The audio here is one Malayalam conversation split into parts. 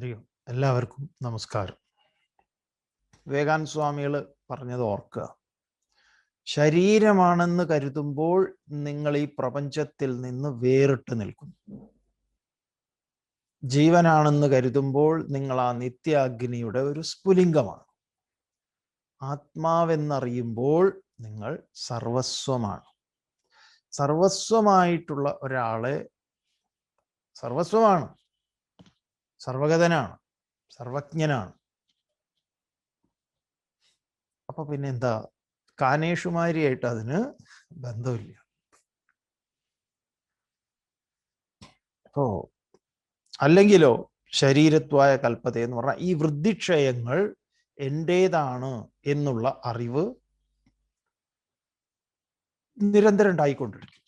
ഹരി ഓം. എല്ലാവർക്കും നമസ്കാരം. വിവേകാനന്ദ സ്വാമികൾ പറഞ്ഞത് ഓർക്കുക. ശരീരമാണെന്ന് കരുതുമ്പോൾ നിങ്ങൾ ഈ പ്രപഞ്ചത്തിൽ നിന്ന് വേറിട്ട് നിൽക്കുന്നു. ജീവനാണെന്ന് കരുതുമ്പോൾ നിങ്ങൾ ആ നിത്യാഗ്നിയുടെ ഒരു സ്ഫുലിംഗമാണ്. ആത്മാവെന്നറിയുമ്പോൾ നിങ്ങൾ സർവസ്വമാണ്. സർവസ്വമായിട്ടുള്ള ഒരാളെ സർവസ്വമാണ്. സർവഗതനാണ് സർവജ്ഞനാണ്. അപ്പൊ പിന്നെ എന്താ കാനേഷുമാരിയായിട്ട് അതിന് ബന്ധമില്ല. അപ്പോ അല്ലെങ്കിലോ ശരീരത്വായ കൽപ്പത എന്ന് പറഞ്ഞാൽ ഈ വൃദ്ധിക്ഷയങ്ങൾ എന്റേതാണ് എന്നുള്ള അറിവ് നിരന്തരം ഉണ്ടായിക്കൊണ്ടിരിക്കും.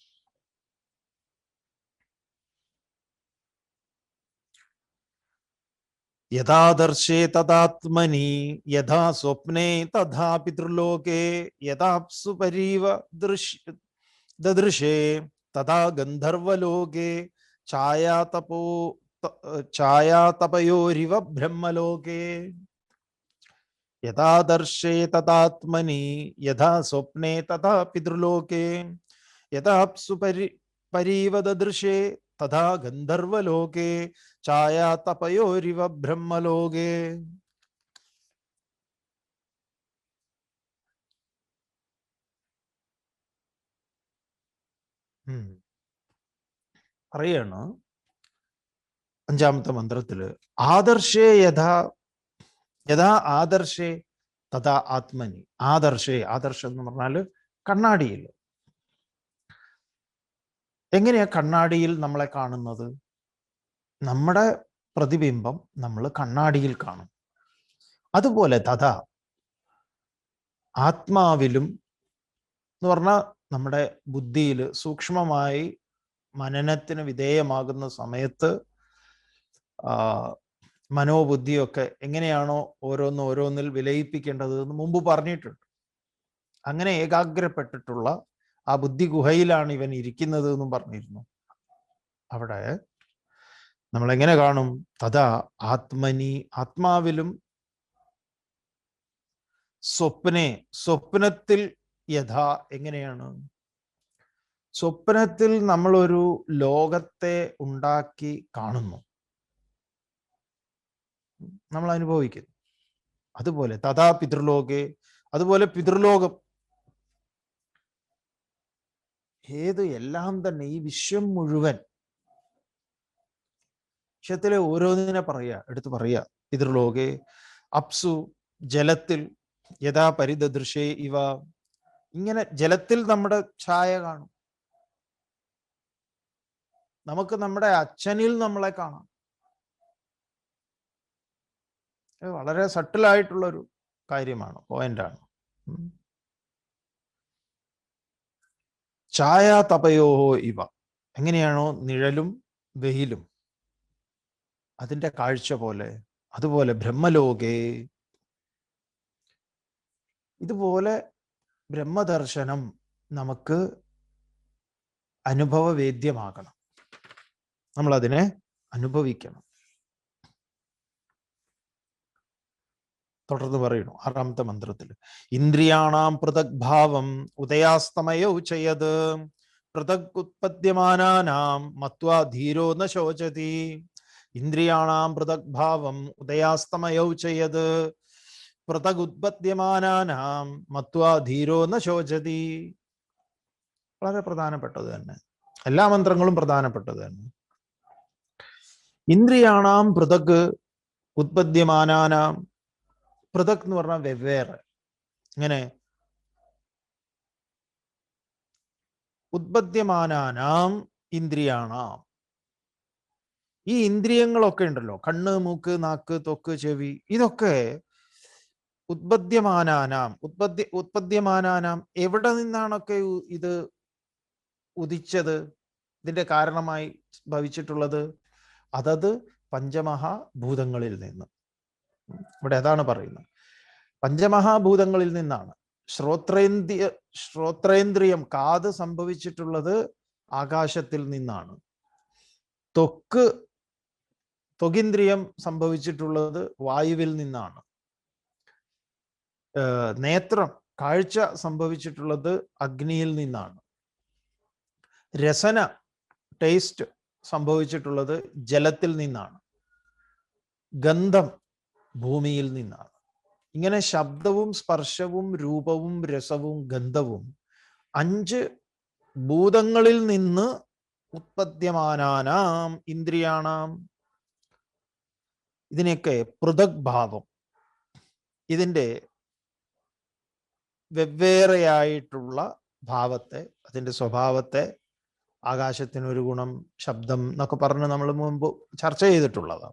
യഥാദർശേ തഥാത്മനി യഥാ സ്വപ്നെ തഥാ പിതൃലോകേ യഥാപ്സു പരീവ ദൃശ്യ ദദൃശേ തഥാ ഗന്ധർവലോകേ ഛായാതപോ ഛായാതപയോരിവ ബ്രഹ്മലോകേ യഥാദർശേ തഥാത്മനി യഥാ സ്വപ്നെ തഥാ പിതൃലോകേ യഥാപ്സു പരി പരീവ ദദൃശേ തഥാ ഗന്ധർവലോകേ ഛായാതപയോരിവ ബ്രഹ്മലോകേ. പറയാണ് അഞ്ചാമത്തെ മന്ത്രത്തിൽ ആദർശേ യഥാ യഥാ ആദർശേ തഥാ ആത്മനി. ആദർശേ ആദർശം എന്ന് പറഞ്ഞാൽ കണ്ണാടിയിൽ എങ്ങനെയാ കണ്ണാടിയിൽ നമ്മളെ കാണുന്നത്? നമ്മുടെ പ്രതിബിംബം നമ്മൾ കണ്ണാടിയിൽ കാണും. അതുപോലെ തഥാ ആത്മാവിലും എന്ന് പറഞ്ഞാൽ നമ്മുടെ ബുദ്ധിയിൽ സൂക്ഷ്മമായി മനനത്തിന് വിധേയമാകുന്ന സമയത്ത് മനോബുദ്ധിയൊക്കെ എങ്ങനെയാണോ ഓരോന്ന് ഓരോന്നിൽ വിലയിപ്പിക്കേണ്ടത് എന്ന് മുമ്പ് പറഞ്ഞിട്ടുണ്ട്. അങ്ങനെ ഏകാഗ്രപ്പെട്ടിട്ടുള്ള ആ ബുദ്ധി ഗുഹയിലാണ് ഇവൻ ഇരിക്കുന്നത് എന്നും പറഞ്ഞിരുന്നു. അവിടെ നമ്മൾ എങ്ങനെ കാണും? തഥാ ആത്മനി ആത്മാവിലും സ്വപ്നെ സ്വപ്നത്തിൽ യഥാ എങ്ങനെയാണ്? സ്വപ്നത്തിൽ നമ്മളൊരു ലോകത്തെ ഉണ്ടാക്കി കാണുന്നു. നമ്മൾ അനുഭവിക്കുന്നു അതുപോലെ തഥാ പിതൃലോകെ അതുപോലെ പിതൃലോകം. ഏത് എല്ലാം തന്നെ ഈ വിശ്വം മുഴുവൻ വിശ്വത്തിലെ ഓരോന്നിനെ പറയുക എടുത്ത് പറയുക. ഇതിർലോകെ അപ്സു ജലത്തിൽ യഥാ പരിദൃശേ ഇവ. ഇങ്ങനെ ജലത്തിൽ നമ്മുടെ ഛായ കാണും. നമുക്ക് നമ്മുടെ അച്ഛനിൽ നമ്മളെ കാണാം. വളരെ സട്ടിലായിട്ടുള്ളൊരു കാര്യമാണ് പോയിന്റാണ്. ഛായ തപയോഹോ ഇവ. എങ്ങനെയാണോ നിഴലും വെയിലും. അതിന്റെ കാഴ്ച പോലെ അതുപോലെ ബ്രഹ്മലോകേ. ഇതുപോലെ ബ്രഹ്മദർശനം നമുക്ക് അനുഭവവേദ്യമാകണം. നമ്മൾ അതിനെ അനുഭവിക്കണം. തുടർന്ന് പറയുന്നു ആറാമത്തെ മന്ത്രത്തിൽ ഇന്ദ്രിയാണാം പൃഥക് ഭാവം ഉദയാസ്തമയൗ ചെയ്യത് പൃഥക് ഉത്പദ്യമാനാം മത്വാ ധീരോ ന ഇന്ദ്രിയാണാം പൃഥക് ഭാവം ഉദയാസ്തമയൗ ചെയ്യത്. പൃഥക് ഉത്പദ്യമാനാനാം മത്വാ ധീരോ ന ശോചതി. വളരെ പ്രധാനപ്പെട്ടത് തന്നെ. എല്ലാ മന്ത്രങ്ങളും പ്രധാനപ്പെട്ടത് തന്നെ. ഇന്ദ്രിയാണാം പൃഥക് ഉത്പദ്യമാനാനാം പൃഥക് എന്ന് പറഞ്ഞാൽ വെവ്വേറെ. ഇങ്ങനെ ഉത്പദ്യമാനാനാം ഇന്ദ്രിയാണാം. ഈ ഇന്ദ്രിയങ്ങളൊക്കെ ഉണ്ടല്ലോ. കണ്ണ് മൂക്ക് നാക്ക് തൊക്ക് ചെവി ഇതൊക്കെ ഉത്പദ്യമാനാനാം ഉത്പദ്യ ഉത്പദ്യമാനാനാം എവിടെ നിന്നാണൊക്കെ ഇത് ഉദിച്ചത്? ഇതിന്റെ കാരണമായി ഭവിച്ചിട്ടുള്ളത്? അതത് പഞ്ചമഹാഭൂതങ്ങളിൽ നിന്ന്. ഇവിടെ അതാണ് പറയുന്നത്. പഞ്ചമഹാഭൂതങ്ങളിൽ നിന്നാണ്. ശ്രോത്രേന്ദ്രിയ ശ്രോത്രേന്ദ്രിയം കാത് സംഭവിച്ചിട്ടുള്ളത് ആകാശത്തിൽ നിന്നാണ്. ത്വക്ക് ത്വകിന്ദ്രിയം സംഭവിച്ചിട്ടുള്ളത് വായുവിൽ നിന്നാണ്. നേത്രം കാഴ്ച സംഭവിച്ചിട്ടുള്ളത് അഗ്നിയിൽ നിന്നാണ്. രസന ടേസ്റ്റ് സംഭവിച്ചിട്ടുള്ളത് ജലത്തിൽ നിന്നാണ്. ഗന്ധം ഭൂമിയിൽ നിന്നാണ്. ഇങ്ങനെ ശബ്ദവും സ്പർശവും രൂപവും രസവും ഗന്ധവും അഞ്ച് ഭൂതങ്ങളിൽ നിന്ന് ഉത്പദ്യമാനാനാം ഇന്ദ്രിയാണാം ഇതിനെയൊക്കെ പൃഥക് ഭാവം ഇതിന്റെ വെവ്വേറെയായിട്ടുള്ള ഭാവത്തെ അതിന്റെ സ്വഭാവത്തെ ആകാശത്തിനൊരു ഗുണം ശബ്ദം എന്നൊക്കെ പറഞ്ഞ് നമ്മൾ മുമ്പ് ചർച്ച ചെയ്തിട്ടുള്ളതാണ്.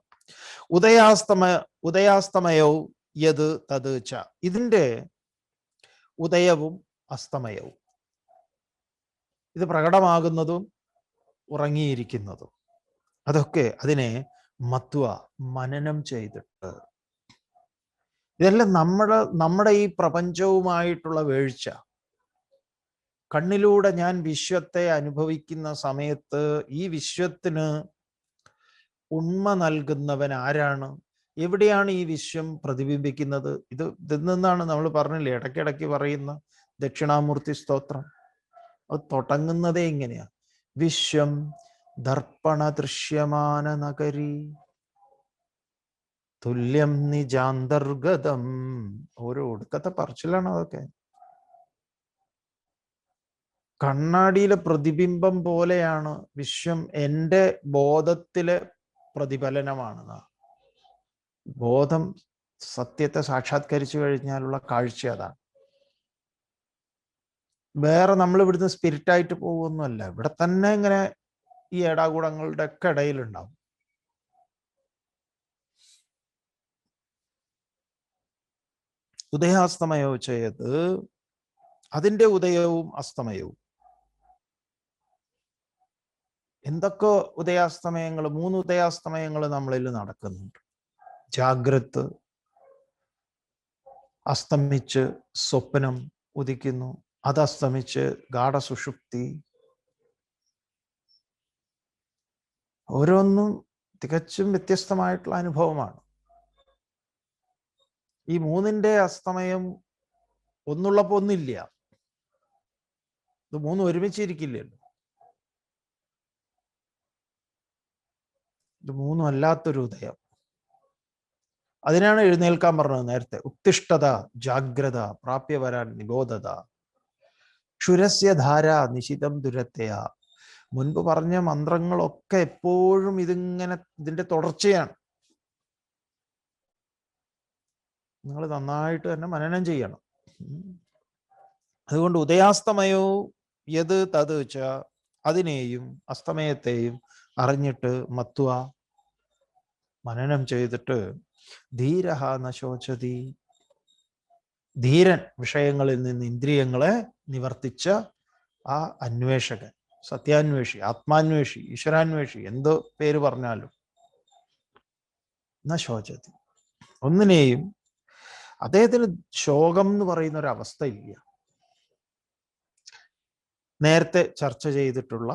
ഉദയാസ്തമ ഉദയാസ്തമയവും യത് തത് ച. ഇതിന്റെ ഉദയവും അസ്തമയവും. ഇത് പ്രകടമാകുന്നതും ഉറങ്ങിയിരിക്കുന്നതും. അതൊക്കെ അതിനെ മത്വ മനനം ചെയ്തിട്ട് ഇതെല്ലാം നമ്മുടെ നമ്മുടെ ഈ പ്രപഞ്ചവുമായിട്ടുള്ള വീഴ്ച. കണ്ണിലൂടെ ഞാൻ വിശ്വത്തെ അനുഭവിക്കുന്ന സമയത്ത് ഈ വിശ്വത്തിന് ഉണ്മ നൽകുന്നവൻ ആരാണ്? എവിടെയാണ് ഈ വിശ്വം പ്രതിബിംബിക്കുന്നത്? ഇത് ഇതിൽ നിന്നാണ് നമ്മൾ പറഞ്ഞില്ലേ ഇടയ്ക്കിടയ്ക്ക് പറയുന്ന ദക്ഷിണാമൂർത്തി സ്തോത്രം. അത് തുടങ്ങുന്നതേ ഇങ്ങനെയാ. വിശ്വം ദർപ്പണ ദൃശ്യമാന നഗരി തുല്യം നിജാന്തർഗതം. ഓരോ ഒടുക്കത്തെ പറച്ചിലാണ് അതൊക്കെ. കണ്ണാടിയിലെ പ്രതിബിംബം പോലെയാണ് വിശ്വം എന്റെ ബോധത്തിലെ പ്രതിഫലനമാണ് ബോധം സത്യത്തെ സാക്ഷാത്കരിച്ചു കഴിഞ്ഞാലുള്ള കാഴ്ച അതാണ് വേറെ നമ്മൾ ഇവിടുന്ന് സ്പിരിറ്റായിട്ട് പോകുമൊന്നുമല്ല ഇവിടെ തന്നെ ഇങ്ങനെ ഈ ഏടാകൂടങ്ങളുടെ ഒക്കെ ഇടയിലുണ്ടാവും ഉദയാസ്തമയോ ചെയ്ത് അതിന്റെ ഉദയവും അസ്തമയവും. എന്തൊക്കെ ഉദയാസ്തമയങ്ങൾ മൂന്ന് ഉദയാസ്തമയങ്ങൾ നമ്മളിൽ നടക്കുന്നുണ്ട്. ജാഗ്രത് അസ്തമിച്ച് സ്വപ്നം ഉദിക്കുന്നു അത് അസ്തമിച്ച് ഗാഠസുഷുപ്തി ഓരോന്നും തികച്ചും വ്യത്യസ്തമായിട്ടുള്ള അനുഭവമാണ്. ഈ മൂന്നിന്റെ അസ്തമയം ഒന്നുള്ളപ്പോ ഒന്നില്ല. ഇത് മൂന്നും ഒരുമിച്ചിരിക്കില്ലല്ലോ. ഇത് മൂന്നും അല്ലാത്തൊരു ഉദയം. അതിനാണ് എഴുന്നേൽക്കാൻ പറഞ്ഞത് നേരത്തെ. ഉത്തിഷ്ഠത ജാഗ്രത പ്രാപ്യ വരാൻ നിബോധത. ക്ഷുരസ്യ ധാര നിശിതം ദുരത്തയ. മുൻപ് പറഞ്ഞ മന്ത്രങ്ങളൊക്കെ എപ്പോഴും ഇതിങ്ങനെ ഇതിന്റെ തുടർച്ചയാണ്. നിങ്ങൾ നന്നായിട്ട് തന്നെ മനനം ചെയ്യണം. അതുകൊണ്ട് ഉദയാസ്തമയോ യത് തത് വെച്ച അതിനെയും അസ്തമയത്തെയും അറിഞ്ഞിട്ട് മത്വ മനനം ചെയ്തിട്ട് ധീരഹ നശോചതി. ധീരൻ വിഷയങ്ങളിൽ നിന്ന് ഇന്ദ്രിയങ്ങളെ നിവർത്തിച്ച ആ അന്വേഷകൻ. സത്യാന്വേഷി ആത്മാന്വേഷി ഈശ്വരാന്വേഷി എന്തോ പേര് പറഞ്ഞാലും. നശോചതി ഒന്നിനെയും അദ്ദേഹത്തിന് ശോകം എന്ന് പറയുന്ന ഒരു അവസ്ഥ ഇല്ല നേരത്തെ ചർച്ച ചെയ്തിട്ടുള്ള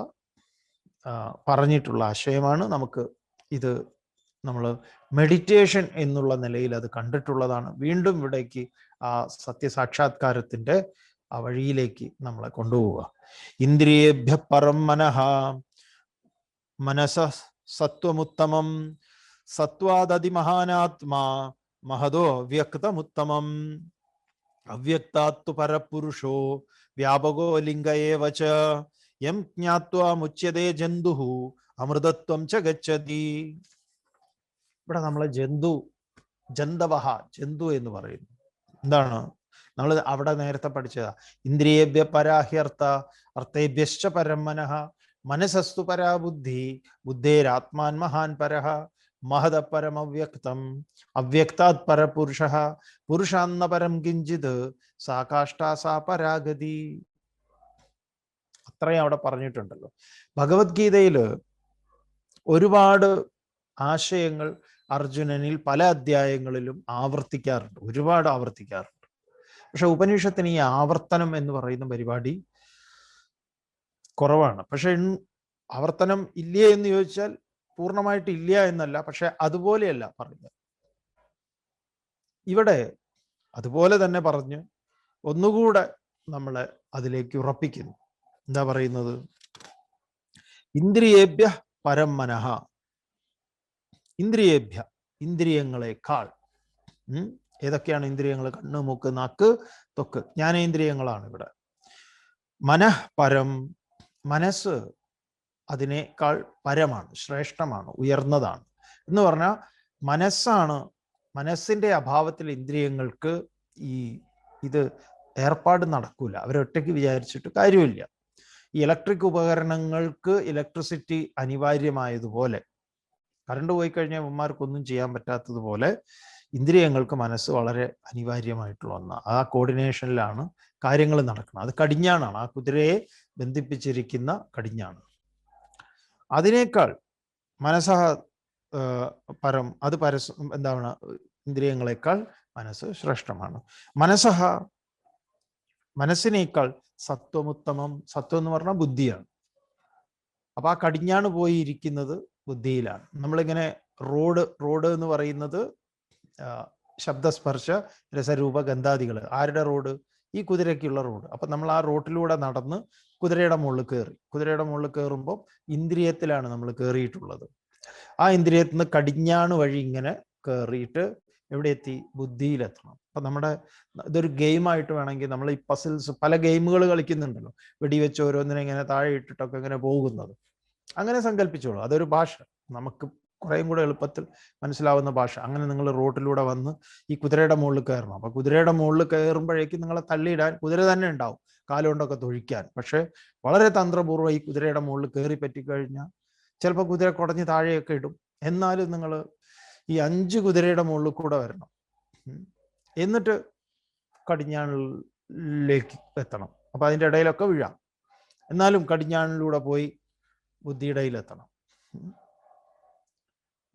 പറഞ്ഞിട്ടുള്ള ആശയമാണ് നമുക്ക് ഇത് നമ്മൾ മെഡിറ്റേഷൻ എന്നുള്ള നിലയിൽ അത് കണ്ടിട്ടുള്ളതാണ്. വീണ്ടും ഇവിടേക്ക് ആ സത്യസാക്ഷാത്കാരത്തിന്റെ ആ വഴിയിലേക്ക് നമ്മളെ കൊണ്ടുപോവുക. ഇന്ദ്രിയേഭ്യ പരം മനഃ മനസ സത്വമുത്തമം സത്വാദതിമഹാനാത്മാ മഹതോ വ്യക്തമുത്തമം അവ്യക്താത്തു പരപുരുഷോ വ്യാപകോ ലിംഗയേവ ച യം ജ്ഞാത്വാ മുച്യതേ ജന്തു അമൃതത്വം ച ഗച്ഛതി. ഇവിടെ നമ്മളെ ജന്തു ജന്തവഹ ജന്തു എന്ന് പറയുന്നു. എന്താണ്? നമ്മൾ അവിടെ നേരത്തെ പഠിച്ചതാ. ഇന്ദ്രിയേഭ്യ പരാഹ്യർത്ഥ അർത്ഥേഭ്യശ്ച പരമനഹ മനഃ മനസ്സസ്തു പരാബുദ്ധി ബുദ്ധേരാത്മാൻ മഹാൻ പരഹ മഹത പരമവ്യക്തം അവ്യക്താത് പരപുരുഷ പുരുഷാന്ന പരം കിഞ്ചിത് സാ കാഷ്ടാ സാ പരാഗതി. അത്രയും അവിടെ പറഞ്ഞിട്ടുണ്ടല്ലോ. ഭഗവത്ഗീതയിൽ ഒരുപാട് ആശയങ്ങൾ അർജുനനിൽ പല അധ്യായങ്ങളിലും ആവർത്തിക്കാറുണ്ട്. ഒരുപാട് ആവർത്തിക്കാറുണ്ട്. പക്ഷെ ഉപനിഷത്തിന് ഈ ആവർത്തനം എന്ന് പറയുന്ന പരിപാടി കുറവാണ്. പക്ഷെ ആവർത്തനം ഇല്ലേ എന്ന് ചോദിച്ചാൽ പൂർണമായിട്ട് ഇല്ല എന്നല്ല. പക്ഷെ അതുപോലെയല്ല പറഞ്ഞു ഇവിടെ അതുപോലെ തന്നെ പറഞ്ഞ് ഒന്നുകൂടെ നമ്മളെ അതിലേക്ക് ഉറപ്പിക്കുന്നു. എന്താ പറയുന്നത്? ഇന്ദ്രിയേഭ്യ പരം മനഃ. ഇന്ദ്രിയേഭ്യ ഇന്ദ്രിയങ്ങളെക്കാൾ ഏതൊക്കെയാണ് ഇന്ദ്രിയങ്ങൾ കണ്ണ് മൂക്ക് നാക്ക് തൊക്ക്. ജ്ഞാനേന്ദ്രിയങ്ങളാണ് ഇവിടെ. മനഃ പരം മനസ്സ് അതിനേക്കാൾ പരമാണ് ശ്രേഷ്ഠമാണ് ഉയർന്നതാണ്. എന്ന് പറഞ്ഞാൽ മനസ്സാണ് മനസ്സിന്റെ അഭാവത്തിൽ ഇന്ദ്രിയങ്ങൾക്ക് ഈ ഇത് ഏർപ്പാട് നടക്കൂല. അവരൊറ്റയ്ക്ക് വിചാരിച്ചിട്ട് കാര്യമില്ല. ഈ ഇലക്ട്രിക് ഉപകരണങ്ങൾക്ക് ഇലക്ട്രിസിറ്റി അനിവാര്യമായതുപോലെ കറണ്ട് പോയി കഴിഞ്ഞാൽ ഉമ്മാർക്കൊന്നും ചെയ്യാൻ പറ്റാത്തതുപോലെ ഇന്ദ്രിയങ്ങൾക്ക് മനസ്സ് വളരെ അനിവാര്യമായിട്ടുള്ള ഒന്നാണ് ആ കോർഡിനേഷനിലാണ് കാര്യങ്ങൾ നടക്കുന്നത്. അത് കടിഞ്ഞാണാണ്. ആ കുതിരയെ ബന്ധിപ്പിച്ചിരിക്കുന്ന കടിഞ്ഞാണ്. അതിനേക്കാൾ മനസ്സ പരം അത് പരസ് എന്താണ് ഇന്ദ്രിയങ്ങളെക്കാൾ മനസ്സ് ശ്രേഷ്ഠമാണ്. മനസ്സഹ മനസ്സിനേക്കാൾ സത്വമുത്തമം സത്വം എന്ന് പറഞ്ഞാൽ ബുദ്ധിയാണ്. അപ്പൊ ആ കടിഞ്ഞാണ് പോയിരിക്കുന്നത് ബുദ്ധിയിലാണ്. നമ്മളിങ്ങനെ റോഡ് റോഡ് എന്ന് പറയുന്നത് ശബ്ദസ്പർശ രസരൂപ ഗന്ധാദികൾ ആരുടെ റോഡ്? ഈ കുതിരയ്ക്കുള്ള റോഡ്. അപ്പൊ നമ്മൾ ആ റോട്ടിലൂടെ നടന്ന് കുതിരയുടെ മുകളിൽ കയറി കുതിരയുടെ മുകളിൽ കയറുമ്പോൾ ഇന്ദ്രിയത്തിലാണ് നമ്മൾ കയറിയിട്ടുള്ളത് ആ ഇന്ദ്രിയത്തിൽ നിന്ന് കടിഞ്ഞാണ് വഴി ഇങ്ങനെ കയറിയിട്ട് എവിടെ എത്തി ബുദ്ധിയിലെത്തണം. അപ്പൊ നമ്മുടെ ഇതൊരു ഗെയിമായിട്ട് വേണമെങ്കിൽ നമ്മൾ ഈ പസിൽസ് പല ഗെയിമുകൾ കളിക്കുന്നുണ്ടല്ലോ. വെടിവെച്ച് ഓരോന്നിനെ ഇങ്ങനെ താഴെ ഇട്ടിട്ടൊക്കെ ഇങ്ങനെ പോകുന്നത്. അങ്ങനെ സങ്കല്പിച്ചോളൂ. അതൊരു ഭാഷ. നമുക്ക് കുറേയും കൂടെ എളുപ്പത്തിൽ മനസ്സിലാവുന്ന ഭാഷ. അങ്ങനെ നിങ്ങൾ റോട്ടിലൂടെ വന്ന് ഈ കുതിരയുടെ മുകളിൽ കയറണം. അപ്പൊ കുതിരയുടെ മുകളിൽ കയറുമ്പോഴേക്കും നിങ്ങളെ തള്ളിയിടാൻ കുതിര തന്നെ ഉണ്ടാവും കാലുകൊണ്ടൊക്കെ തൊഴിക്കാൻ. പക്ഷേ വളരെ തന്ത്രപൂർവം ഈ കുതിരയുടെ മുകളിൽ കയറി പറ്റിക്കഴിഞ്ഞാൽ ചിലപ്പോൾ കുതിര കുടഞ്ഞ് താഴെയൊക്കെ ഇടും. എന്നാലും നിങ്ങൾ ഈ അഞ്ച് കുതിരയുടെ മുകളിൽ കൂടെ വരണം. എന്നിട്ട് കടിഞ്ഞാണിലേക്ക് എത്തണം. അപ്പൊ അതിന്റെ ഇടയിലൊക്കെ വീഴാം. എന്നാലും കടിഞ്ഞാണിലൂടെ പോയി ബുദ്ധിയുടെ എത്തണം.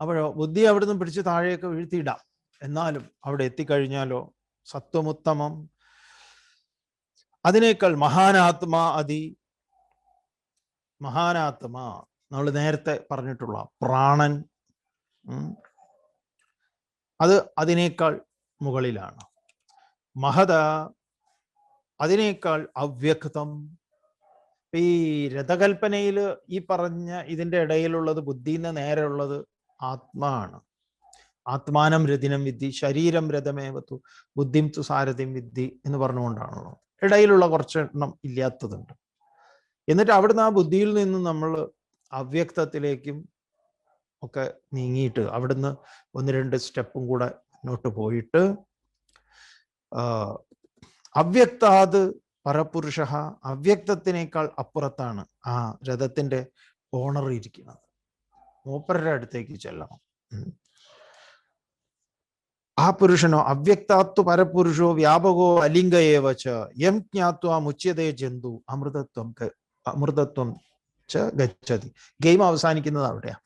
അപ്പോഴോ ബുദ്ധി അവിടുന്ന് പിടിച്ച് താഴെയൊക്കെ വീഴ്ത്തിയിടാം. എന്നാലും അവിടെ എത്തിക്കഴിഞ്ഞാലോ? സത്വമുത്തമം. അതിനേക്കാൾ മഹാനാത്മാ അതി. മഹാനാത്മാ. നമ്മൾ നേരത്തെ പറഞ്ഞിട്ടുള്ള പ്രാണൻ. അത് അതിനേക്കാൾ മുകളിലാണ്. മഹത അതിനേക്കാൾ അവ്യക്തം. ഈ രഥകൽപ്പനയിൽ ഈ പറഞ്ഞ ഇതിന്റെ ഇടയിലുള്ളത് ബുദ്ധിന്ന് നേരെയുള്ളത് ആത്മാവാണ് ആത്മാനം രഥിനം വിദ്ധി ശരീരം രഥമേവത്തു ബുദ്ധിം തു സാരഥിം വിദ്ധി എന്ന് പറഞ്ഞുകൊണ്ടാണല്ലോ ഇടയിലുള്ള കുറച്ചെണ്ണം ഇല്ലാത്തതുണ്ട്. എന്നിട്ട് അവിടുന്ന് ആ ബുദ്ധിയിൽ നിന്ന് നമ്മൾ അവ്യക്തത്തിലേക്കും ഒക്കെ നീങ്ങിയിട്ട് അവിടുന്ന് ഒന്ന് രണ്ട് സ്റ്റെപ്പും കൂടെ മുന്നോട്ട് പോയിട്ട് അവ്യക്താത് പരപുരുഷ അവ്യക്തത്തിനേക്കാൾ അപ്പുറത്താണ് ആ രഥത്തിന്റെ ഓണർ ഇരിക്കുന്നത്. മൂപ്പരുടെ അടുത്തേക്ക് ചെല്ലണം. ആ പുരുഷനോ അവ്യക്താത്വ പരപുരുഷോ വ്യാപകോ അലിംഗയേ വച്ച് യം ജ്ഞാത്വ മുച്യതേ ജന്തു അമൃതത്വം അമൃതത്വം ച ഗച്ഛതി. ഗെയിം അവസാനിക്കുന്നത് അവിടെയാ.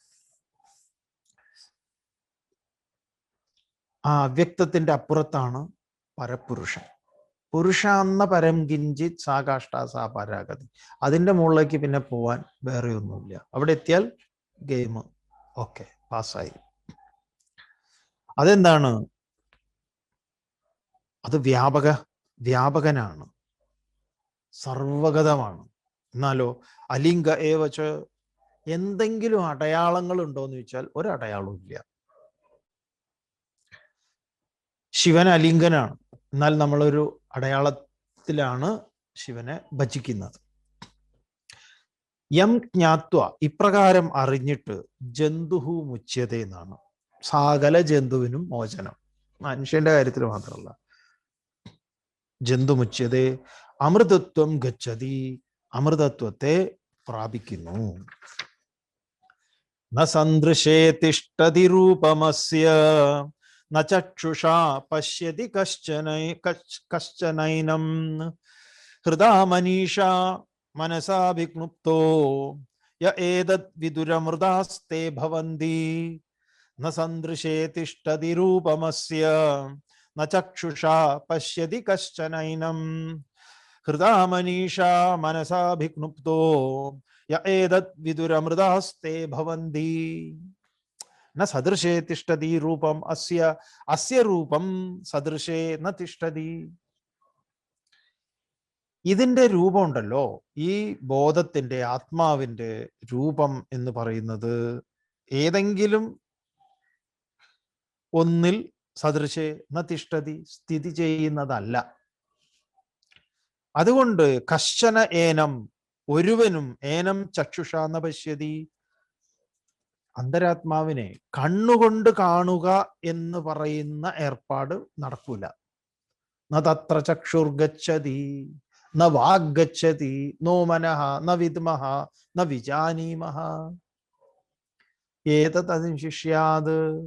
ആ അവ്യക്തത്തിന്റെ അപ്പുറത്താണ് പരപുരുഷൻ. പുരുഷാന്ന പരം കിഞ്ചിത് സാകാഷ്ടാസാ പരാഗതി. അതിന്റെ മുകളിലേക്ക് പിന്നെ പോവാൻ വേറെ ഒന്നുമില്ല അവിടെ എത്തിയാൽ ഗെയിം ഓക്കെ പാസ്സായി അതെന്താണ്? അത് വ്യാപക വ്യാപകനാണ്. സർവഗതമാണ് എന്നാലോ അലിംഗ ഏവച്ച എന്തെങ്കിലും അടയാളങ്ങൾ ഉണ്ടോന്ന് ചോദിച്ചാൽ ഒരു ഇല്ല. ശിവൻ അലിംഗനാണ്. എന്നാൽ നമ്മളൊരു അടയാളത്തിലാണ് ശിവനെ ഭജിക്കുന്നത്. യം ജ്ഞാത്വ ഇപ്രകാരം അറിഞ്ഞിട്ട് ജന്തുഹു മുച്യത എന്നാണ് സകല ജന്തുവിനും മോചനം. മനുഷ്യന്റെ കാര്യത്തിൽ മാത്രമല്ല. ജന്തു മുച്യതേ അമൃതത്വം ഗച്ഛതി അമൃതത്വത്തെ പ്രാപിക്കുന്നു. സന്ദൃശേ തിഷ്ടതി രൂപമസ്യ ന ചക്ഷുഷാ പശ്യതി കശ്ചന കശ്ചനൈനം. ഹൃദാ മനീഷാ മനസാഭിക്നുപ്തോ യ ഏതത് വിദുരമൃതാസ്തേ ഭവന്തി ന സന്ദൃശേ തിഷ്ടതി രൂപമസ്യ ന ചക്ഷുഷാ പശ്യതി കശ്ചനൈനം ഹൃദാ മനീഷാ മനസാഭിക്നുപ്തോ യ ഏതത് വിദുരമൃതാസ്തേ ഭവന്തി ന സദൃശേ തിഷ്ടതി രൂപം അസ്യ അസ്യ രൂപം സദൃശേ രൂപമുണ്ടല്ലോ. ഈ ബോധത്തിന്റെ ആത്മാവിന്റെ രൂപം എന്ന് പറയുന്നത് ഏതെങ്കിലും ഒന്നിൽ സദൃശേ നതിഷ്ഠതി സ്ഥിതി ചെയ്യുന്നതല്ല. അതുകൊണ്ട് കശ്ചന ഏനം ഒരുവനും ഏനം ചക്ഷുഷാന്ന പശ്യതി. അന്തരാത്മാവിനെ കണ്ണുകൊണ്ട് കാണുക എന്ന് പറയുന്ന ഏർപ്പാട് നടക്കൂല. നതത്ര തത്ര ചക്ഷുർഗച്ഛതി. ന നോ മനഃ ന വിദ്മഹ ന വിജാനീമഹ. ഏതതനുശിഷ്യാത്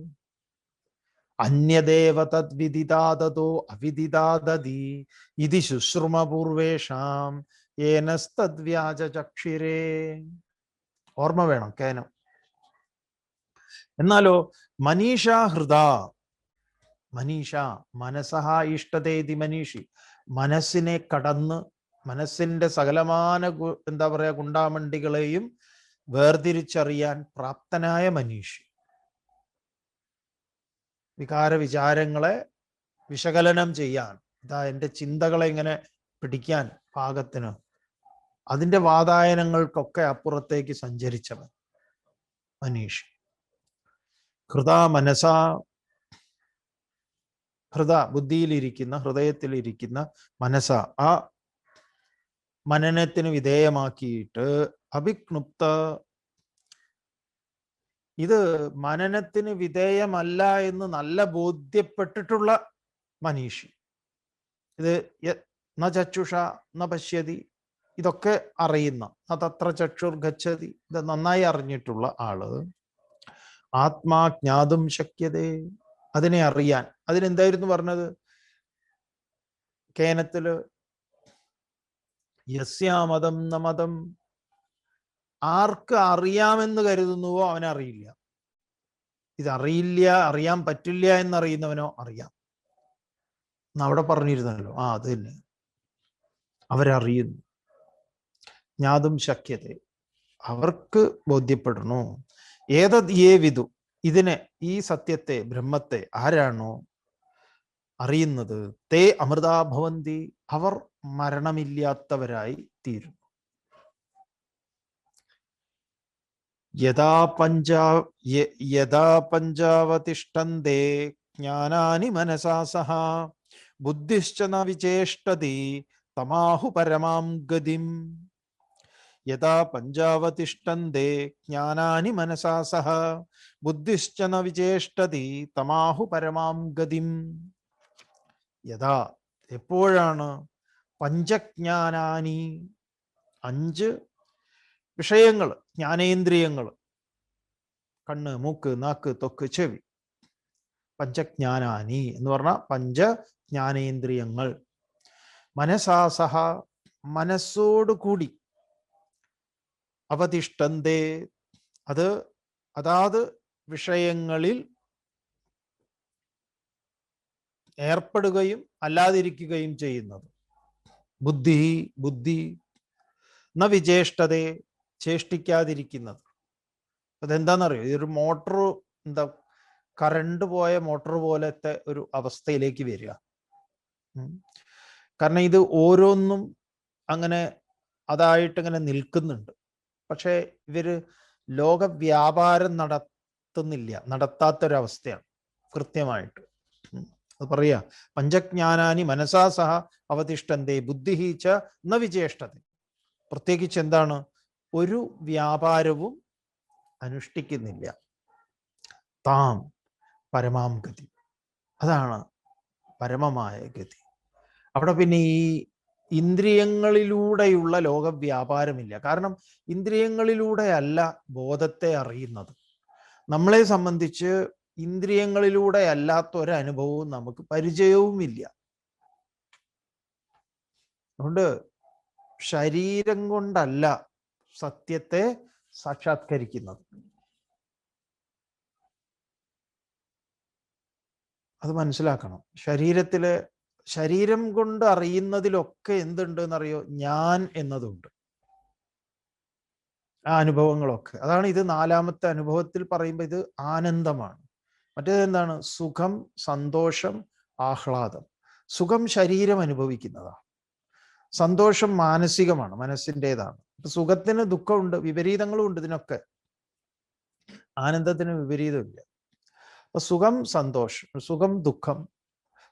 അന്യദേവ തദ്വിദിതാതോ അവിദിതാദതി ഇതി ശുശ്രുമപൂർവേഷാം ഏനസ്തദ്വ്യാജ ചക്ഷിരേ ഓർമ്മ വേണം കേനം. എന്നാലോ മനീഷ ഹൃദ. മനീഷ മനസഹ ഇഷ്ടതേതി മനീഷി. മനസ്സിനെ കടന്ന് മനസ്സിന്റെ സകലമാന എന്താ പറയാ ഗുണ്ടാമണ്ടികളെയും വേർതിരിച്ചറിയാൻ പ്രാപ്തനായ മനുഷ്യൻ വികാര വിചാരങ്ങളെ വിശകലനം ചെയ്യാൻ ഇതാ എന്റെ ചിന്തകളെ ഇങ്ങനെ പിടിക്കാൻ പാകത്തിന് അതിന്റെ വാതായനങ്ങൾക്കൊക്കെ അപ്പുറത്തേക്ക് സഞ്ചരിച്ചവൻ മനീഷ്. ഹൃദ മനസ ഹൃദ ബുദ്ധിയിലിരിക്കുന്ന ഹൃദയത്തിലിരിക്കുന്ന മനസ ആ മനനത്തിന് വിധേയമാക്കിയിട്ട് അഭിക്നുപ്ത. ഇത് മനനത്തിന് വിധേയമല്ല എന്ന് നല്ല ബോധ്യപ്പെട്ടിട്ടുള്ള മനീഷി. ഇത് ന ചക്ഷുഷ ന പശ്യതി ഇതൊക്കെ അറിയുന്ന തത്ര ചക്ഷുർ ഗച്ഛതി ഇത് നന്നായി അറിഞ്ഞിട്ടുള്ള ആൾ. ആത്മാ ജ്ഞാതും ശക്യതേ. അതിനെ അറിയാൻ. അതിനെന്തായിരുന്നു പറഞ്ഞത്? കേനത്തിൽ യസ്യാമതം ന മതം ആർക്ക് അറിയാമെന്ന് കരുതുന്നുവോ അവനറിയില്ല ഇതറിയില്ല അറിയാൻ പറ്റില്ല എന്നറിയുന്നവനോ അറിയാം. എന്നവിടെ പറഞ്ഞിരുന്നല്ലോ. ആ അത് തന്നെ. അവരറിയുന്നു. ജ്ഞാതും ശക്യത. അവർക്ക് ബോധ്യപ്പെടണു? ഏതത് ഏ വിധു ഇതിനെ ഈ സത്യത്തെ ബ്രഹ്മത്തെ ആരാണോ അറിയുന്നത്? തേ അമൃതാഭവന്തി അവർ മരണമില്ലാത്തവരായി തീരും യഥാ പഞ്ചാ യഥാ പഞ്ചാവതിഷ്ഠന്തേ ജ്ഞാനാനി മനസാ സഹ ബുദ്ധിശ്ച ന വിചേഷ്ടതി തമാഹു പരമാം ഗതിം. യഥാ പഞ്ചാവതിഷ്ഠന്തേ ജ്ഞാനാനി മനസാ സഹ ബുദ്ധിശ്ച ന വിചേഷ്ടതി തമാഹു പരമാം ഗതിം. യഥാ എപ്പോഴാണ് പഞ്ചജ്ഞാനാനി. അഞ്ച് വിഷയങ്ങൾ ജ്ഞാനേന്ദ്രിയങ്ങൾ കണ്ണ് മൂക്ക് നാക്ക് തൊക്ക് ചെവി. പഞ്ചജ്ഞാനാനി എന്ന് പറഞ്ഞാൽ പഞ്ച ജ്ഞാനേന്ദ്രിയങ്ങൾ മനസാസഹ മനസ്സോടുകൂടി അവതിഷ്ഠന്തേ. അത് അതാത് വിഷയങ്ങളിൽ ഏർപ്പെടുകയും അല്ലാതിരിക്കുകയും ചെയ്യുന്നത്. ബുദ്ധി ബുദ്ധി ന വിചേഷ്ടതയെ ചേഷ്ടിക്കാതിരിക്കുന്നത്. അതെന്താണെന്നറിയോ ഇതൊരു മോട്ടർ എന്താ കറണ്ട് പോയ മോട്ടർ പോലത്തെ ഒരു അവസ്ഥയിലേക്ക് വരിക. കാരണം ഇത് ഓരോന്നും അങ്ങനെ അതായിട്ട് ഇങ്ങനെ നിൽക്കുന്നുണ്ട്. പക്ഷേ ഇവർ ലോക വ്യാപാരം നടത്തുന്നില്ല. നടത്താത്തൊരവസ്ഥയാണ് കൃത്യമായിട്ട്. അത് പറയുക. പഞ്ചജ്ഞാനാനി മനസാ സഹ അവതിഷ്ഠന്തേ ബുദ്ധിഹീച്ച ച ന വിചേഷ്ടത പ്രത്യേകിച്ച് എന്താണ്? ഒരു വ്യാപാരവും അനുഷ്ഠിക്കുന്നില്ല. താം പരമാം ഗതി. അതാണ് പരമമായ ഗതി. അവിടെ പിന്നെ ഈ ഇന്ദ്രിയങ്ങളിലൂടെയുള്ള ലോകവ്യാപാരമില്ല. കാരണം ഇന്ദ്രിയങ്ങളിലൂടെയല്ല ബോധത്തെ അറിയുന്നത്. നമ്മളെ സംബന്ധിച്ച് ഇന്ദ്രിയങ്ങളിലൂടെ അല്ലാത്ത ഒരു അനുഭവവും നമുക്ക് പരിചയവുമില്ല. അതുകൊണ്ട് ശരീരം കൊണ്ടല്ല സത്യത്തെ സാക്ഷാത്കരിക്കുന്നത്. അത് മനസ്സിലാക്കണം. ശരീരത്തിൽ ശരീരം കൊണ്ട് അറിയുന്നതിലൊക്കെ എന്തുണ്ട് എന്നറിയോ ഞാൻ എന്നതുണ്ട്. ആ അനുഭവങ്ങളൊക്കെ. അതാണ് ഇത് നാലാമത്തെ അനുഭവത്തിൽ പറയുമ്പോൾ ഇത് ആനന്ദമാണ്. മറ്റേത് എന്താണ്? സുഖം സന്തോഷം ആഹ്ലാദം. സുഖം ശരീരം അനുഭവിക്കുന്നതാണ്. സന്തോഷം മാനസികമാണ് മനസ്സിന്റെതാണ്. സുഖത്തിന് ദുഃഖമുണ്ട് വിപരീതങ്ങളും ഉണ്ട് ഇതിനൊക്കെ. ആനന്ദത്തിന് വിപരീതമില്ല. അപ്പൊ സുഖം സന്തോഷം സുഖം ദുഃഖം.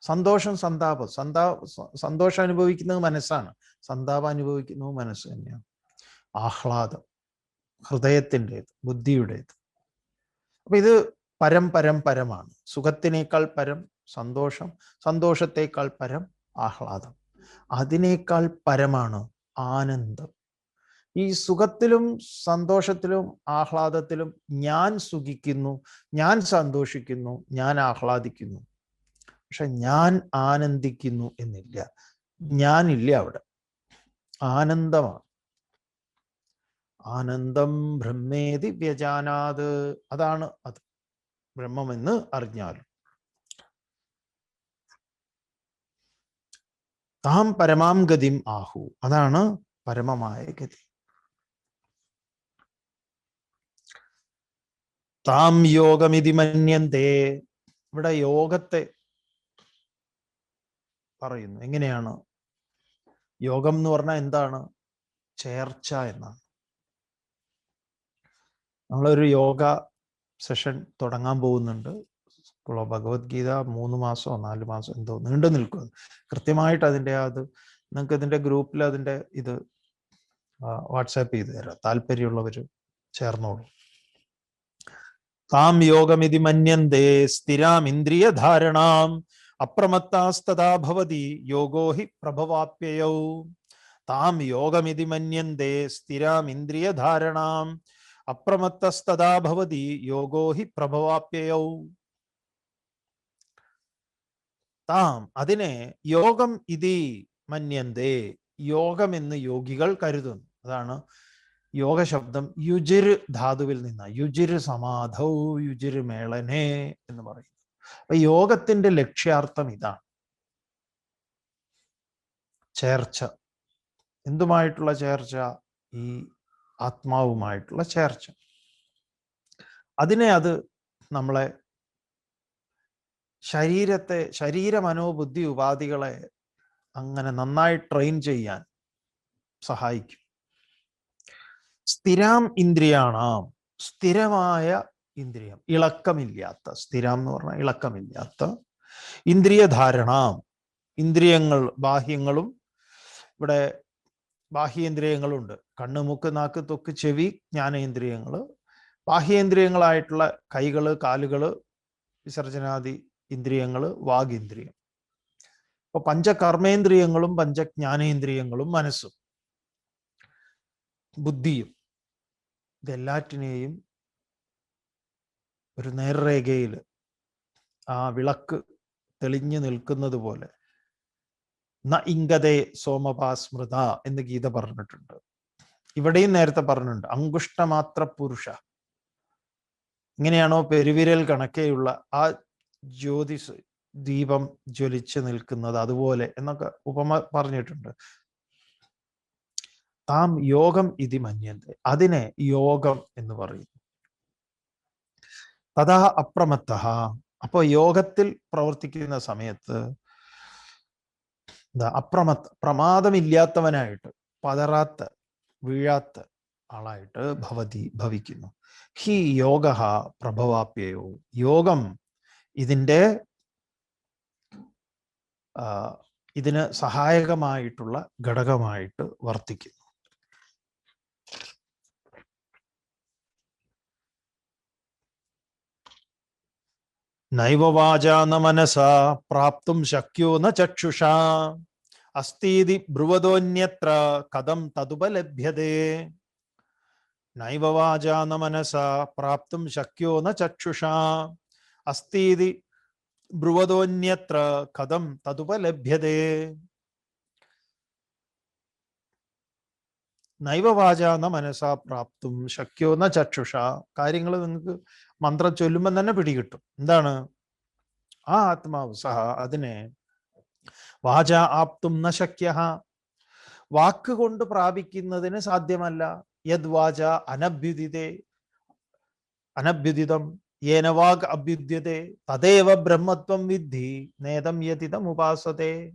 സന്തോഷം സന്താപം. സന്താ സന്തോഷം അനുഭവിക്കുന്നത് മനസ്സാണ്. സന്താപം അനുഭവിക്കുന്നത് മനസ്സ് തന്നെയാണ്. ആഹ്ലാദം ഹൃദയത്തിന്റെത് ബുദ്ധിയുടേത്. അപ്പൊ ഇത് പരം പരം പരമാണ്. സുഖത്തിനേക്കാൾ പരം സന്തോഷം സന്തോഷത്തേക്കാൾ പരം ആഹ്ലാദം. അതിനേക്കാൾ പരമാണ് ആനന്ദം. ഈ സുഖത്തിലും സന്തോഷത്തിലും ആഹ്ലാദത്തിലും ഞാൻ സുഖിക്കുന്നു ഞാൻ സന്തോഷിക്കുന്നു ഞാൻ ആഹ്ലാദിക്കുന്നു. പക്ഷെ ഞാൻ ആനന്ദിക്കുന്നു എന്നില്ല. ഞാനില്ല അവിടെ. ആനന്ദമാണ്. ആനന്ദം ബ്രഹ്മേതി വ്യജാനാത് അതാണ് അത്. ബ്രഹ്മമെന്ന് അറിഞ്ഞാലും. താം പരമാം ഗതിം ആഹു. അതാണ് പരമമായ ഗതി. താം യോഗമിതി മന്യന്തേ. ഇവിടെ യോഗത്തെ പറയുന്നു. എങ്ങനെയാണ്? യോഗം എന്ന് പറഞ്ഞാൽ എന്താണ്? ചേർച്ച എന്നാണ്. നമ്മളൊരു യോഗ സെഷൻ തുടങ്ങാൻ പോകുന്നുണ്ട്. ഓഫ് ഭഗവത്ഗീത മൂന്ന് മാസമോ നാല് മാസം എന്തോ നീണ്ടു നിൽക്കും കൃത്യമായിട്ട് അതിന്റെ അത് നിങ്ങൾക്ക് ഇതിന്റെ ഗ്രൂപ്പിൽ അതിന്റെ ഇത് വാട്സാപ്പ് ചെയ്ത് തരാം. താല്പര്യമുള്ളവർ ചേർന്നോളൂ. താം യോഗമിതി മന്യന്തേ സ്ഥിരാം ഇന്ദ്രിയധാരണാം അപ്രമത്താസ്തഥാ ഭവതി യോഗോ ഹി പ്രഭവാപ്യയൗ. താം യോഗമിതി മന്യന്തേ സ്ഥിരാം ഇന്ദ്രിയധാരണാം അപ്രമത്തസ്തഥാ ഭവതി യോഗോ ഹി പ്രഭവാപ്യയൗ. താം അതിനെ യോഗം ഇതി മന്യന്തേ യോഗം എന്ന് യോഗികൾ കരുതുന്നു. അതാണ് യോഗ ശബ്ദം യുജിര് ധാതുവിൽ നിന്ന് യുജിര് സമാധൗ യുജിര് മേളനെ എന്ന് പറയുന്നു. അപ്പൊ യോഗത്തിന്റെ ലക്ഷ്യാർത്ഥം ഇതാണ്. ചേർച്ച. എന്തുമായിട്ടുള്ള ചേർച്ച? ഈ ആത്മാവുമായിട്ടുള്ള ചേർച്ച. അതിനെ അത് നമ്മളെ ശരീരത്തെ ശരീര മനോബുദ്ധി ഉപാധികളെ അങ്ങനെ നന്നായി ട്രെയിൻ ചെയ്യാൻ സഹായിക്കും. സ്ഥിരാം ഇന്ദ്രിയാണാം. സ്ഥിരമായ ഇന്ദ്രിയം. ഇളക്കമില്ലാത്ത സ്ഥിരം എന്ന് പറഞ്ഞാൽ ഇളക്കമില്ലാത്ത ഇന്ദ്രിയധാരണാം. ഇന്ദ്രിയങ്ങൾ ബാഹ്യങ്ങളും ഇവിടെ ബാഹ്യേന്ദ്രിയങ്ങളുണ്ട്. കണ്ണ് മൂക്ക് നാക്ക് തൊക്ക് ചെവി ജ്ഞാനേന്ദ്രിയങ്ങൾ ബാഹ്യേന്ദ്രിയങ്ങളായിട്ടുള്ള കൈകൾ കാലുകൾ വിസർജനാദി ഇന്ദ്രിയങ്ങൾ വാഗിന്ദ്രിയം. അപ്പൊ പഞ്ചകർമ്മേന്ദ്രിയങ്ങളും പഞ്ചജ്ഞാനേന്ദ്രിയങ്ങളും മനസ്സും ബുദ്ധിയും ഇതെല്ലാറ്റിനെയും ഒരു നേർരേഖയിൽ ആ വിളക്ക് തെളിഞ്ഞു നിൽക്കുന്നത് പോലെ ന ഇംഗതേ സോമപാസ്മൃത എന്ന് ഗീത പറഞ്ഞിട്ടുണ്ട്. ഇവിടെയും നേരത്തെ പറഞ്ഞിട്ടുണ്ട് അങ്കുഷ്ടമാത്ര പുരുഷ ഇങ്ങനെയാണോ പെരുവിരൽ കണക്കെയുള്ള ആ ജ്യോതി ദീപം ജ്വലിച്ച് നിൽക്കുന്നത് അതുപോലെ എന്നൊക്കെ ഉപമ പറഞ്ഞിട്ടുണ്ട്. താം യോഗം ഇതി മഞ്ഞന്റെ അതിനെ യോഗം എന്ന് പറയുന്നു തഥാ അപ്രമത്ത അപ്പോൾ യോഗത്തിൽ പ്രവർത്തിക്കുന്ന സമയത്ത് എന്താ അപ്രമത്ത പ്രമാദമില്ലാത്തവനായിട്ട് പതറാത്ത വീഴാത്ത ആളായിട്ട് ഭവതി ഭവിക്കുന്നു. ഹി യോഗ പ്രഭവാപ്യയോ. യോഗം ഇതിന്റെ ഇതിന് സഹായകമായിട്ടുള്ള ഘടകമായിട്ട് വർത്തിക്കുന്നു. നൈവ വാചാ ന മനസാ പ്രാപ്തും ശക്യോ ന ചക്ഷുഷ. അസ്തീതി ബ്രുവതോന്യത്ര കഥം തതുപലഭ്യതേ നൈവവാച ന മനസാ പ്രാപ്തും ശക്യോ ന ചക്ഷുഷ. അസ്തീതി ബ്രുവതോന്യത്ര കഥം തതുപലഭ്യതേ നൈവവാച ന മനസാ പ്രാപ്തും ശക്യോ ന ചക്ഷുഷ. കാര്യങ്ങൾ നിങ്ങൾക്ക് മന്ത്രം ചൊല്ലുമ്പോൾ തന്നെ പിടികിട്ടും എന്താണ്? ആ ആത്മാവ് സഹ അതിനെ വാച ആപ്തും ന ശക്യ വാക്ക് കൊണ്ട് പ്രാപിക്കുന്നതിന് സാധ്യമല്ല. യദ്വാച അനഭ്യുദിതേ. അനഭ്യുദിതം യേന വാഗ് അഭ്യുദ്യത്തെ തദേവ ബ്രഹ്മത്വം വിദ്ധി നേതം യതിതം ഉപാസത്തെ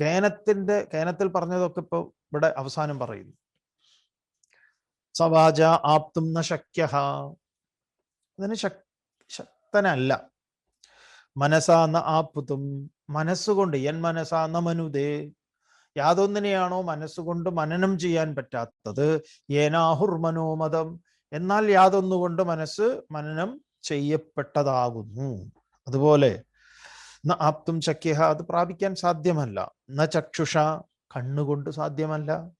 കേനത്തിന്റെ കേനത്തിൽ പറഞ്ഞതൊക്കെ ഇപ്പൊ ഇവിടെ അവസാനം പറയുന്നു. സവാച ആപ്തും ന ശക്യ അതിന് ശക് ശക്തനല്ല. മനസാന്ന ആപ്പുതും മനസ്സുകൊണ്ട് എൻ മനസാന്ന മനുതേ. യാതൊന്നിനെയാണോ മനസ്സുകൊണ്ട് മനനം ചെയ്യാൻ പറ്റാത്തത്? ഏനാഹുർ മനോമതം. എന്നാൽ യാതൊന്നുകൊണ്ട് മനസ്സ് മനനം ചെയ്യപ്പെട്ടതാകുന്നു. അതുപോലെ ന ആപ്തും ചക്യഹ അത് പ്രാപിക്കാൻ സാധ്യമല്ല. ന ചക്ഷുഷ കണ്ണുകൊണ്ട് സാധ്യമല്ല.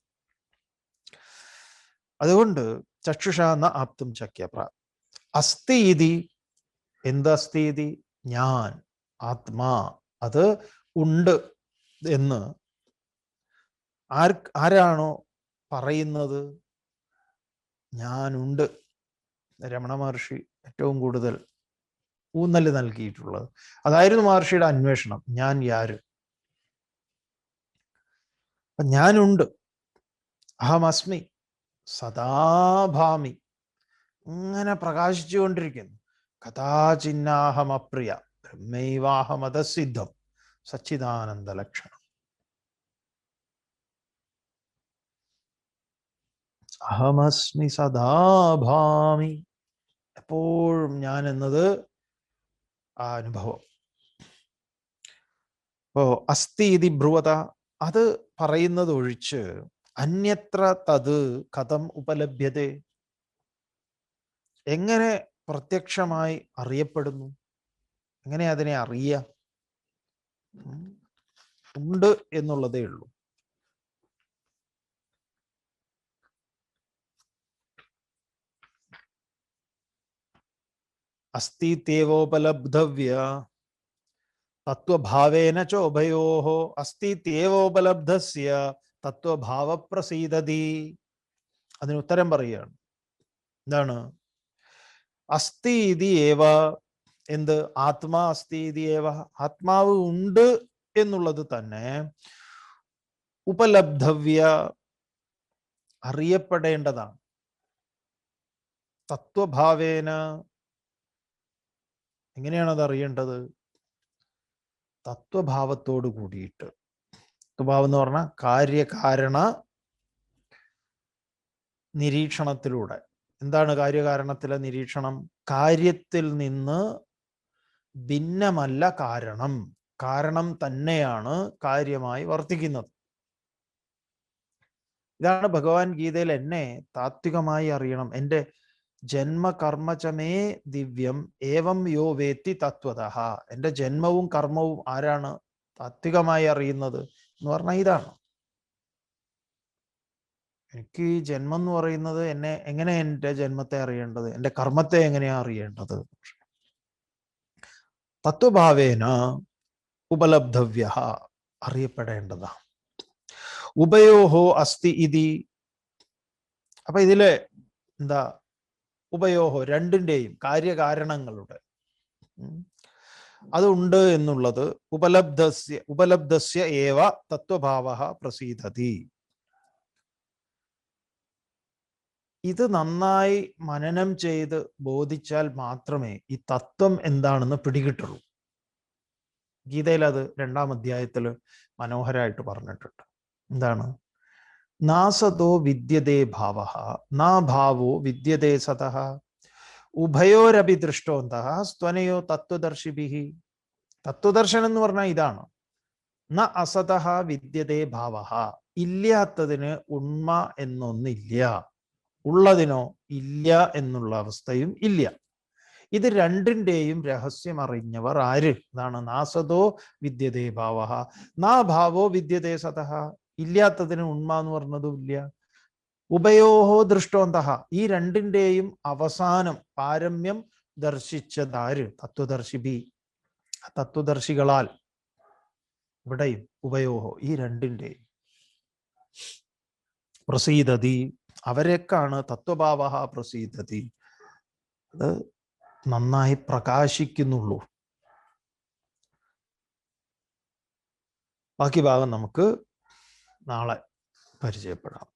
അതുകൊണ്ട് ചക്ഷുഷ ന ആപ്തും ചക്യ പ്ര എന്തസ്ഥിതി ഞാൻ ആത്മാ. അത് ഉണ്ട് എന്ന്. ആർ ആരാണോ പറയുന്നത്? ഞാനുണ്ട്. രമണ മഹർഷി ഏറ്റവും കൂടുതൽ ഊന്നൽ നൽകിയിട്ടുള്ളത്. അതായിരുന്നു മഹർഷിയുടെ അന്വേഷണം. ഞാൻ യാര്? ഞാനുണ്ട്. അഹമസ്മി. സദാഭാമി. ഇങ്ങനെ പ്രകാശിച്ചുകൊണ്ടിരിക്കുന്നു. കഥാചിഹ്നാഹമപ്രിയ ബ്രഹ്മൈവാഹമതസിദ്ധം സച്ചിദാനന്ദ ലക്ഷണം അഹമസ്മി സദാഭാമി എപ്പോഴും ഞാൻ എന്നത് ആ അനുഭവം. ഓ അസ്ഥി ഇതി ബ്രുവത അത് പറയുന്നത് ഒഴിച്ച് അന്യത്ര തത് കഥം ഉപലഭ്യത. എങ്ങനെ പ്രത്യക്ഷമായി അറിയപ്പെടുന്നു? എങ്ങനെ അതിനെ അറിയാം. ഉണ്ട് എന്നുള്ളതേ ഉള്ളൂ. അസ്ഥിത്യേവോപലബ്ധവ്യ തത്വഭാവേന ചോഭയോ അസ്ഥിത്യേവോപലബ്ധസ്യ തത്വഭാവ പ്രസീദതി അതിന് ഉത്തരം പറയുകയാണ്. എന്താണ്? അസ്ഥി ഇതി ഏവ? എന്ത്? ആത്മാ അസ്ഥി ഇതി ഏവ? ആത്മാവ് ഉണ്ട് എന്നുള്ളത് തന്നെ ഉപലബ്ധവ്യ അറിയപ്പെടേണ്ടതാണ്. തത്വഭാവേന എങ്ങനെയാണ് അത് അറിയേണ്ടത്? തത്വഭാവത്തോട് കൂടിയിട്ട്. തത്വഭാവം എന്ന് പറഞ്ഞാൽ കാര്യകാരണ നിരീക്ഷണത്തിലൂടെ. എന്താണ് കാര്യകാരണത്തിലെ നിരീക്ഷണം? കാര്യത്തിൽ നിന്ന് ഭിന്നമല്ല കാരണം. കാരണം തന്നെയാണ് കാര്യമായി വർത്തിക്കുന്നത്. ഇതാണ് ഭഗവാൻ ഗീതയിൽ എന്നെ താത്വികമായി അറിയണം. എന്റെ ജന്മകർമ്മചമേ ദിവ്യം ഏവം യോ വേത്തി തത്വത. എന്റെ ജന്മവും കർമ്മവും ആരാണ് താത്വികമായി അറിയുന്നത് എന്ന് പറഞ്ഞാൽ ഇതാണ്. എനിക്ക് ജന്മം എന്ന് പറയുന്നത് എന്നെ എങ്ങനെ എന്റെ ജന്മത്തെ അറിയേണ്ടത്? എന്റെ കർമ്മത്തെ എങ്ങനെയാ അറിയേണ്ടത്? തത്വഭാവേന ഉപലബ്ധവ്യ അറിയപ്പെടേണ്ടതാ. ഉഭയോഹോ അസ്തി ഇതി. അപ്പൊ ഇതിലെ എന്താ? ഉഭയോഹോ രണ്ടിന്റെയും കാര്യകാരണങ്ങളുടെ. അതുണ്ട് എന്നുള്ളത് ഉപലബ്ധസ്യ ഉപലബ്ധസ്യ ഏവ തത്വഭാവ പ്രസീദതി ഇത് നന്നായി മനനം ചെയ്ത് ബോധിച്ചാൽ മാത്രമേ ഈ തത്വം എന്താണെന്ന് പിടികിട്ടുള്ളൂ. ഗീതയിൽ അത് രണ്ടാം അധ്യായത്തിൽ മനോഹരമായിട്ട് പറഞ്ഞിട്ടുണ്ട്. എന്താണ്? നാസതോ വിദ്യതേ ഭാവ നാ ഭാവോ വിദ്യതേ സത ഉഭയോരഭി ദൃഷ്ടോന്ത സ്ത്വനയോ തത്വദർശിഭി. തത്വദർശനം എന്ന് പറഞ്ഞാൽ ഇതാണ്. ന അസതഃ വിദ്യതേ ഭാവ ഇല്ലാത്തതിന് ഉണ്മ എന്നൊന്നില്ല. ഉള്ളതിനോ ഇല്ല എന്നുള്ള അവസ്ഥയും ഇല്ല. ഇത് രണ്ടിന്റെയും രഹസ്യം അറിഞ്ഞവർ ആര്? ഇതാണ് നാസതോ വിദ്യതേ ഭാവ. നാ ഭാവോ വിദ്യതേ സതഹ ഇല്ലാത്തതിന് ഉണ്മ എന്ന് പറഞ്ഞതും ഇല്ല. ഉഭയോഹോ ദൃഷ്ടോന്തഹ ഈ രണ്ടിന്റെയും അവസാനം പാരമ്യം ദർശിച്ചതാര്? തത്വദർശിബി തത്വദർശികളാൽ. ഇവിടെയും ഉഭയോഹോ ഈ രണ്ടിന്റെയും പ്രസീദതി അവരെക്കാണ് തത്വഭാവ പ്രസീതതി. അത് നന്നായി പ്രകാശിക്കുന്നുള്ളൂ. ബാക്കി ഭാഗം നമുക്ക് നാളെ പരിചയപ്പെടാം.